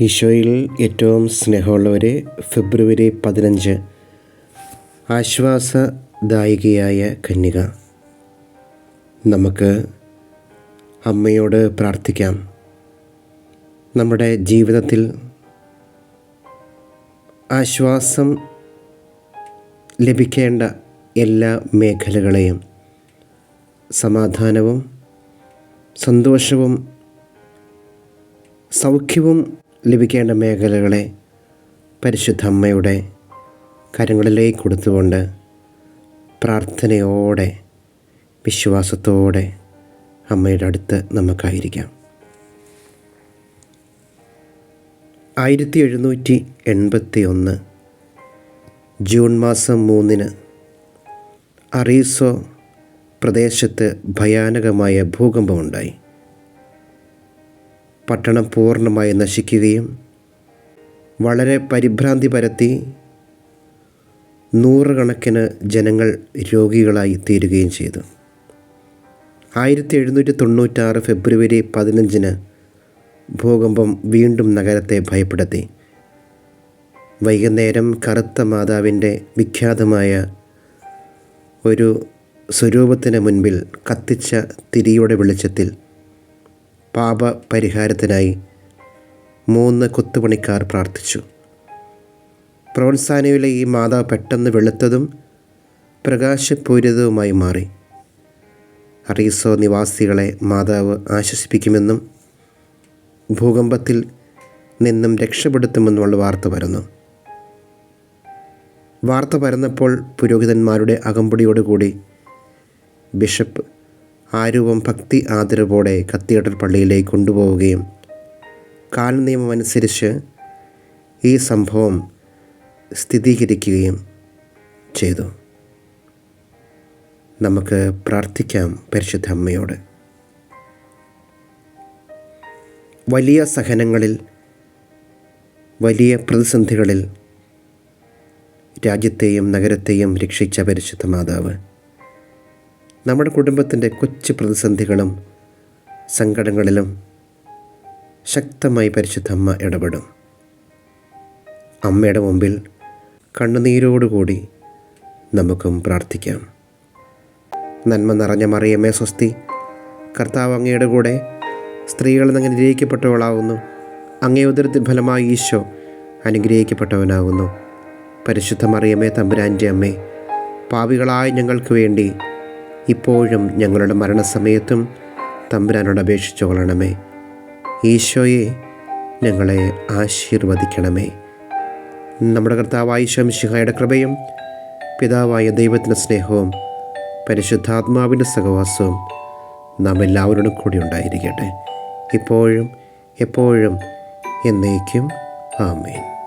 ഈശോയിൽ ഏറ്റവും സ്നേഹമുള്ളവരെ ഫെബ്രുവരി പതിനഞ്ച്. ആശ്വാസദായികയായ കന്യക. നമുക്ക് അമ്മയോട് പ്രാർത്ഥിക്കാം. നമ്മുടെ ജീവിതത്തിൽ ആശ്വാസം ലഭിക്കേണ്ട എല്ലാ മേഖലകളെയും സമാധാനവും സന്തോഷവും സൗഖ്യവും ലഭിക്കേണ്ട മേഖലകളെ പരിശുദ്ധ അമ്മയുടെ കരങ്ങളിലേക്ക് കൊടുത്തുകൊണ്ട് പ്രാർത്ഥനയോടെ വിശ്വാസത്തോടെ അമ്മയുടെ അടുത്ത് നമുക്കായിരിക്കാം. ആയിരത്തി എഴുന്നൂറ്റി എൺപത്തി ഒന്ന് ജൂൺ മാസം മൂന്നിന് അറീസോ പ്രദേശത്ത് ഭയാനകമായ ഭൂകമ്പമുണ്ടായി. പട്ടണം പൂർണമായി നശിക്കുകയും വളരെ പരിഭ്രാന്തി പരത്തി നൂറുകണക്കിന് ജനങ്ങൾ രോഗികളായി തീരുകയും ചെയ്തു. ആയിരത്തി എഴുന്നൂറ്റി തൊണ്ണൂറ്റാറ് ഫെബ്രുവരി പതിനഞ്ചിന് ഭൂകമ്പം വീണ്ടും നഗരത്തെ ഭയപ്പെടുത്തി. വൈകുന്നേരം കറുത്ത മാതാവിന്റെ വിഖ്യാതമായ ഒരു സ്വരൂപത്തിന് മുൻപിൽ കത്തിച്ച തിരിയുടെ വെളിച്ചത്തിൽ പാപപരിഹാരത്തിനായി മൂന്ന് കൊത്തുപണിക്കാർ പ്രാർത്ഥിച്ചു. പ്രോത്സാനയിലെ ഈ മാതാവ് പെട്ടെന്ന് വെളുത്തതും പ്രകാശപൂരിതവുമായി മാറി. അറീസോ നിവാസികളെ മാതാവ് ആശ്വസിപ്പിക്കുമെന്നും ഭൂകമ്പത്തിൽ നിന്നും രക്ഷപ്പെടുത്തുമെന്നുമുള്ള വാർത്ത വരുന്നു വാർത്ത പരന്നപ്പോൾ പുരോഹിതന്മാരുടെ അകമ്പടിയോടുകൂടി ബിഷപ്പ് ആ രൂപം ഭക്തി ആദരവോടെ കത്തീഡ്രൽ പള്ളിയിലേക്ക് കൊണ്ടുപോവുകയും കാലനിയമം അനുസരിച്ച് ഈ സംഭവം സ്ഥിരീകരിക്കുകയും ചെയ്തു. നമുക്ക് പ്രാർത്ഥിക്കാം പരിശുദ്ധ അമ്മയോട്. വലിയ സഹനങ്ങളിൽ വലിയ പ്രതിസന്ധികളിൽ രാജ്യത്തെയും നഗരത്തെയും രക്ഷിച്ച പരിശുദ്ധ മാതാവ് നമ്മുടെ കുടുംബത്തിന്റെ കൊച്ചു പ്രതിസന്ധികളും സങ്കടങ്ങളിലും ശക്തമായി പരിശുദ്ധ അമ്മ ഇടപെടും. അമ്മയുടെ മുമ്പിൽ കണ്ണുനീരോടുകൂടി നമുക്കും പ്രാർത്ഥിക്കാം. നന്മ നിറഞ്ഞ മറിയമ്മേ സ്വസ്തി കർത്താവ് അങ്ങയുടെ കൂടെ സ്ത്രീകളിൽ നിന്ന് അനുഗ്രഹിക്കപ്പെട്ടവളാവുന്നു. അങ്ങേ ഉദരത്തിൽ ഫലമായി ഈശോ അനുഗ്രഹിക്കപ്പെട്ടവനാകുന്നു പരിശുദ്ധ മറിയമേ തമ്പുരാന്റെ അമ്മേ പാവികളായ ഞങ്ങൾക്ക് വേണ്ടി ഇപ്പോഴും ഞങ്ങളുടെ മരണസമയത്തും തമ്പുരാനോട് അപേക്ഷിച്ചു കൊള്ളണമേ. ഈശോയെ ഞങ്ങളെ ആശീർവദിക്കണമേ. നമ്മുടെ കർത്താവായ ശംശിഹായുടെ കൃപയും പിതാവായ ദൈവത്തിന്റെ സ്നേഹവും പരിശുദ്ധാത്മാവിന്റെ സഹവാസവും നാം എല്ലാവരോടും കൂടി ഉണ്ടായിരിക്കട്ടെ. ഇപ്പോഴും എപ്പോഴും എന്നേക്കും. ആമേൻ.